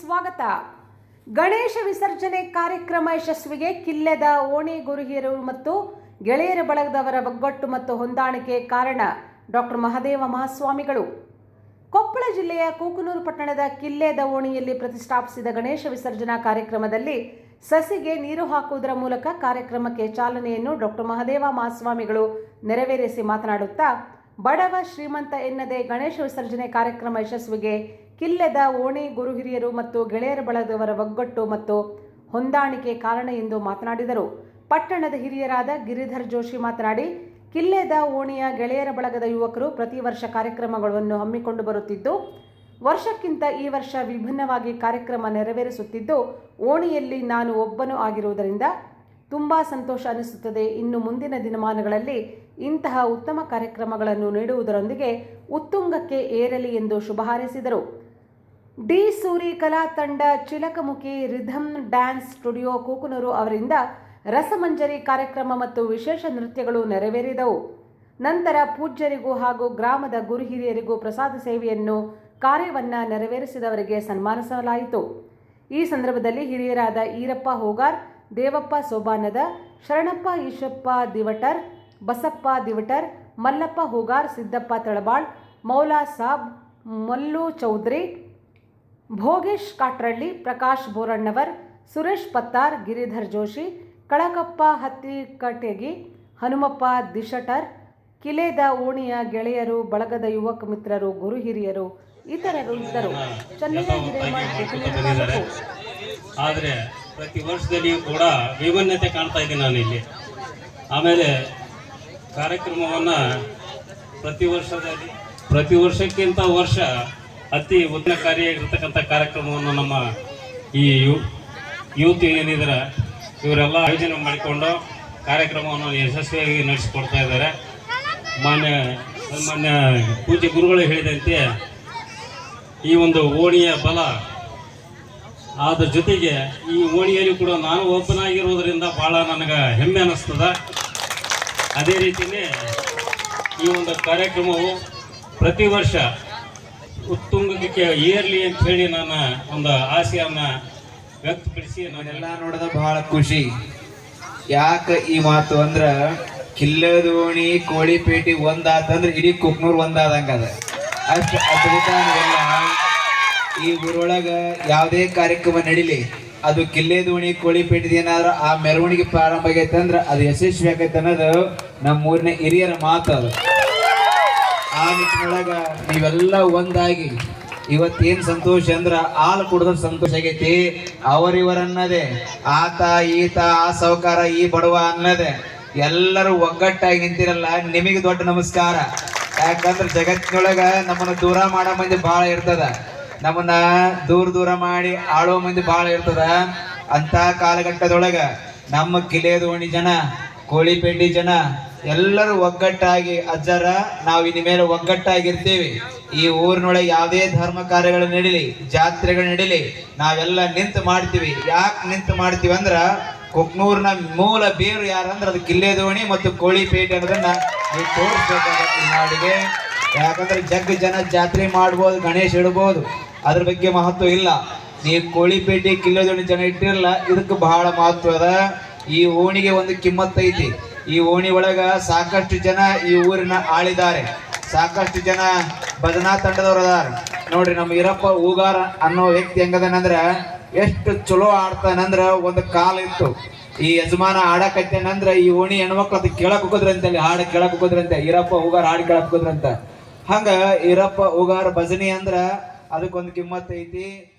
ಸ್ವಾಗತ. ಗಣೇಶ ವಿಸರ್ಜನೆ ಕಾರ್ಯಕ್ರಮ ಯಶಸ್ವಿಗೆ ಕಿಲ್ಲೆದ ಓಣಿ ಗುರುಹಿಯರು ಮತ್ತು ಗೆಳೆಯರ ಬಳಗದವರ ಒಗ್ಗಟ್ಟು ಮತ್ತು ಹೊಂದಾಣಿಕೆ ಕಾರಣ ಡಾಕ್ಟರ್ ಮಹದೇವ ಮಹಾಸ್ವಾಮಿಗಳು. ಕೊಪ್ಪಳ ಜಿಲ್ಲೆಯ ಕೂಕನೂರು ಪಟ್ಟಣದ ಕಿಲ್ಲೆದ ಓಣಿಯಲ್ಲಿ ಪ್ರತಿಷ್ಠಾಪಿಸಿದ ಗಣೇಶ ವಿಸರ್ಜನಾ ಕಾರ್ಯಕ್ರಮದಲ್ಲಿ ಸಸಿಗೆ ನೀರು ಹಾಕುವುದರ ಮೂಲಕ ಕಾರ್ಯಕ್ರಮಕ್ಕೆ ಚಾಲನೆಯನ್ನು ಡಾಕ್ಟರ್ ಮಹದೇವ ಮಹಾಸ್ವಾಮಿಗಳು ನೆರವೇರಿಸಿ ಮಾತನಾಡುತ್ತಾ, ಬಡವ ಶ್ರೀಮಂತ ಎನ್ನದೆ ಗಣೇಶ ವಿಸರ್ಜನೆ ಕಾರ್ಯಕ್ರಮ ಯಶಸ್ವಿಗೆ ಕಿಲ್ಲೆದ ಓಣಿ ಗುರು ಹಿರಿಯರು ಮತ್ತು ಗೆಳೆಯರ ಬಳಗದವರ ಒಗ್ಗಟ್ಟು ಮತ್ತು ಹೊಂದಾಣಿಕೆ ಕಾರಣ ಎಂದು ಮಾತನಾಡಿದರು. ಪಟ್ಟಣದ ಹಿರಿಯರಾದ ಗಿರಿಧರ್ ಜೋಶಿ ಮಾತನಾಡಿ, ಕಿಲ್ಲೆದ ಓಣಿಯ ಗೆಳೆಯರ ಬಳಗದ ಯುವಕರು ಪ್ರತಿ ವರ್ಷ ಕಾರ್ಯಕ್ರಮಗಳನ್ನು ಹಮ್ಮಿಕೊಂಡು ಬರುತ್ತಿದ್ದು, ವರ್ಷಕ್ಕಿಂತ ಈ ವರ್ಷ ವಿಭಿನ್ನವಾಗಿ ಕಾರ್ಯಕ್ರಮ ನೆರವೇರಿಸುತ್ತಿದ್ದು, ಓಣಿಯಲ್ಲಿ ನಾನು ಒಬ್ಬನು ಆಗಿರುವುದರಿಂದ ತುಂಬ ಸಂತೋಷ ಅನಿಸುತ್ತದೆ. ಇನ್ನು ಮುಂದಿನ ದಿನಮಾನಗಳಲ್ಲಿ ಇಂತಹ ಉತ್ತಮ ಕಾರ್ಯಕ್ರಮಗಳನ್ನು ನೀಡುವುದರೊಂದಿಗೆ ಉತ್ತುಂಗಕ್ಕೆ ಏರಲಿ ಎಂದು ಶುಭ ಹಾರೈಸಿದರು. ಡಿ ಸೂರಿ ಕಲಾ ತಂಡ ಚಿಲಕಮುಖಿ ರಿಧಮ್ ಡ್ಯಾನ್ಸ್ ಸ್ಟುಡಿಯೋ ಕೂಕುನೂರು ಅವರಿಂದ ರಸಮಂಜರಿ ಕಾರ್ಯಕ್ರಮ ಮತ್ತು ವಿಶೇಷ ನೃತ್ಯಗಳು ನೆರವೇರಿದವು. ನಂತರ ಪೂಜ್ಯರಿಗೂ ಹಾಗೂ ಗ್ರಾಮದ ಗುರು ಹಿರಿಯರಿಗೂ ಪ್ರಸಾದ ಸೇವೆಯನ್ನು, ಕಾರ್ಯವನ್ನು ನೆರವೇರಿಸಿದವರಿಗೆ ಸನ್ಮಾನಿಸಲಾಯಿತು. ಈ ಸಂದರ್ಭದಲ್ಲಿ ಹಿರಿಯರಾದ ಈರಪ್ಪ ಹೋಗಾರ್, ದೇವಪ್ಪ ಸೋಬಾನದ, ಶರಣಪ್ಪ ಈಶಪ್ಪ ದಿವಟರ್, ಬಸಪ್ಪ ದಿವಟರ್, ಮಲ್ಲಪ್ಪ ಹೋಗಾರ್, ಸಿದ್ದಪ್ಪ ತಳಬಾಳ್, ಮೌಲಾ ಸಾಬ್, ಮಲ್ಲು ಚೌಧರಿ ಭೋಗೇಶ್ ಕಾಟ್ರಳ್ಳಿ, ಪ್ರಕಾಶ್ ಬೋರಣ್ಣವರ್, ಸುರೇಶ್ ಪತ್ತಾರ್, ಗಿರಿಧರ್ ಜೋಶಿ, ಕಳಕಪ್ಪ ಹತ್ತಿಕಟೆಗಿ ಹನುಮಪ್ಪ ದಿಶಟರ್, ಕಿಲೇದ ಓಣಿಯ ಗೆಳೆಯರು, ಬಳಗದ ಯುವಕ ಮಿತ್ರರು, ಗುರು ಹಿರಿಯರು ಇತರರು ಇದ್ದರು. ಆದರೆ ಪ್ರತಿ ವರ್ಷದಲ್ಲಿಯೂ ಕೂಡ ವಿಭಿನ್ನತೆ ಕಾಣ್ತಾ ಇದ್ದೀನಿ ನಾನು ಇಲ್ಲಿ ಆಮೇಲೆ ಕಾರ್ಯಕ್ರಮವನ್ನು ಪ್ರತಿ ವರ್ಷದಲ್ಲಿ, ಪ್ರತಿ ವರ್ಷಕ್ಕಿಂತ ವರ್ಷ ಅತಿ ಉನ್ನಕಾರಿಯಾಗಿರ್ತಕ್ಕಂಥ ಕಾರ್ಯಕ್ರಮವನ್ನು ನಮ್ಮ ಈ ಯು ಯೂತ್ ಏನಿದ್ರೆ, ಇವರೆಲ್ಲ ಆಯೋಜನೆ ಮಾಡಿಕೊಂಡು ಕಾರ್ಯಕ್ರಮವನ್ನು ಯಶಸ್ವಿಯಾಗಿ ನಡೆಸಿಕೊಡ್ತಾ ಇದ್ದಾರೆ. ಮಾನ್ಯ ಮಾನ್ಯ ಪೂಜ್ಯ ಗುರುಗಳು ಹೇಳಿದಂತೆ, ಈ ಒಂದು ಓಣಿಯ ಬಲ ಅದ್ರ ಜೊತೆಗೆ ಈ ಓಣಿಯಲ್ಲಿ ಕೂಡ ನಾನು ಓಪನ್ ಆಗಿರೋದರಿಂದ ಭಾಳ ನನಗೆ ಹೆಮ್ಮೆ ಅನ್ನಿಸ್ತದ ಅದೇ ರೀತಿಯೇ ಈ ಒಂದು ಕಾರ್ಯಕ್ರಮವು ಪ್ರತಿ ವರ್ಷ ಉತ್ತುಂಗಕ್ಕೆ ಏರ್ಲಿ ಅಂತ ಹೇಳಿ ನನ್ನ ಒಂದು ಆಸೆಯನ್ನ ವ್ಯಕ್ತಪಡಿಸಿ ನಾನೆಲ್ಲ ನೋಡಿದ ಬಹಳ ಖುಷಿ. ಯಾಕ ಈ ಮಾತು ಅಂದ್ರ, ಕಿಲ್ಲದೋಣಿ ಕೋಳಿಪೇಟೆ ಒಂದಾತಂದ್ರೆ ಇಡೀ ಕುಕ್ನೂರ್ ಒಂದಾದಂಗ ಅದ. ಅಷ್ಟು ಅದ್ಭುತ ಈ ಊರೊಳಗ ಯಾವುದೇ ಕಾರ್ಯಕ್ರಮ ನಡೀಲಿ, ಅದು ಕಿಲ್ಲೆದೋಣಿ ಕೋಳಿಪೇಟೆದ ಏನಾದ್ರೂ ಆ ಮೆರವಣಿಗೆ ಪ್ರಾರಂಭ ಆಗೈತೆ ಅಂದ್ರೆ ಅದು ಯಶಸ್ವಿ ಆಗೈತೆ ಅನ್ನೋದು ನಮ್ಮೂರಿನ ಹಿರಿಯರ ಮಾತು ಅದು. ಆ ನಿಟ್ಟಿನೊಳಗ ನೀವೆಲ್ಲ ಒಂದಾಗಿ ಇವತ್ತೇನ್ ಸಂತೋಷ ಅಂದ್ರ ಹಾಲು ಕುಡ್ದ್ರ ಸಂತೋಷ ಆಗೈತಿ. ಅವರಿವರನ್ನದೇ, ಆತ, ಈತ, ಆ ಸಾವುಕಾರ, ಈ ಬಡವ ಅನ್ನದೆ ಎಲ್ಲರೂ ಒಗ್ಗಟ್ಟಾಗಿ ನಿಂತಿರಲ್ಲ. ನಿಮಗೆ ದೊಡ್ಡ ನಮಸ್ಕಾರ. ಯಾಕಂದ್ರೆ ಜಗತ್ತಿನೊಳಗ ನಮ್ಮನ್ನ ದೂರ ಮಾಡೋ ಮಂದಿ ಬಹಳ ಇರ್ತದ. ನಮ್ಮನ್ನ ದೂರ ದೂರ ಮಾಡಿ ಆಳೋ ಮಂದಿ ಬಹಳ ಇರ್ತದ. ಅಂತ ಕಾಲಘಟ್ಟದೊಳಗ ನಮ್ಮ ಕಿಲೆ ದೋಣಿ ಜನ ಕೋಳಿಪೇಟೆ ಜನ ಎಲ್ಲರೂ ಒಗ್ಗಟ್ಟಾಗಿ ಅಜ್ಜರ, ನಾವು ಇನ್ನು ಮೇಲೆ ಒಗ್ಗಟ್ಟಾಗಿರ್ತೀವಿ. ಈ ಊರಿನೊಳಗೆ ಯಾವುದೇ ಧರ್ಮ ಕಾರ್ಯಗಳು ನಡೀಲಿ, ಜಾತ್ರೆಗಳು ನಡೀಲಿ, ನಾವೆಲ್ಲ ನಿಂತು ಮಾಡ್ತೀವಿ. ಯಾಕೆ ನಿಂತು ಮಾಡ್ತೀವಿ ಅಂದ್ರ, ಕುಕ್ನೂರ್ನ ಮೂಲ ಬೇರು ಯಾರಂದ್ರೆ, ಅದು ಕಿಲ್ಲೆ ದೋಣಿ ಮತ್ತು ಕೋಳಿಪೇಟೆ ಅನ್ನೋದನ್ನ ನೀವು ತೋರಿಸ್ಬೇಕಾಗತ್ತೆ ನಾಡಿಗೆ. ಯಾಕಂದ್ರೆ ಜಗ್ ಜನ ಜಾತ್ರೆ ಮಾಡ್ಬೋದು, ಗಣೇಶ ಇಡ್ಬೋದು. ಅದ್ರ ಬಗ್ಗೆ ಮಹತ್ವ ಇಲ್ಲ. ನೀವು ಕೋಳಿಪೇಟೆ, ಕಿಲ್ಲೆದೋಣಿ ಜನ ಇಟ್ಟಿರಲ್ಲ, ಇದಕ್ಕೆ ಬಹಳ ಮಹತ್ವ ಅದ. ಈ ಓಣಿಗೆ ಒಂದು ಕಿಮ್ಮತ್ ಐತಿ ಈ ಓಣಿ ಒಳಗ ಸಾಕಷ್ಟು ಜನ ಈ ಊರಿನ ಆಳಿದ್ದಾರೆ. ಸಾಕಷ್ಟು ಜನ ಭಜನಾ ತಂಡದವ್ರು ಅದಾರ. ನೋಡ್ರಿ ನಮ್ಮ ಈರಪ್ಪ ಊಗಾರ ಅನ್ನೋ ವ್ಯಕ್ತಿ ಹೆಂಗದನಂದ್ರ ಎಷ್ಟು ಚಲೋ ಆಡ್ತಾನಂದ್ರ ಒಂದು ಕಾಲ ಇತ್ತು. ಈ ಯಜಮಾನ ಆಡಕತ್ತೇನಂದ್ರ ಈ ಓಣಿ ಹೆಣ್ಮಕ್ಳು ಅದು ಕೇಳಕ್ ಹೋಗೋದ್ರಂತೆ, ಅಲ್ಲಿ ಹಾಡು ಕೇಳಕ್ ಹೋಗೋದ್ರಂತೆ, ಈರಪ್ಪ ಹೂಗಾರ ಹಾಡು ಕೇಳಕ್ ಹೋಗೋದ್ರಂತ. ಹಂಗ ಈರಪ್ಪ ಊಗಾರ ಭಜನಿ ಅಂದ್ರ ಅದಕ್ಕೊಂದು ಕಿಮ್ಮತ್ ಐತಿ.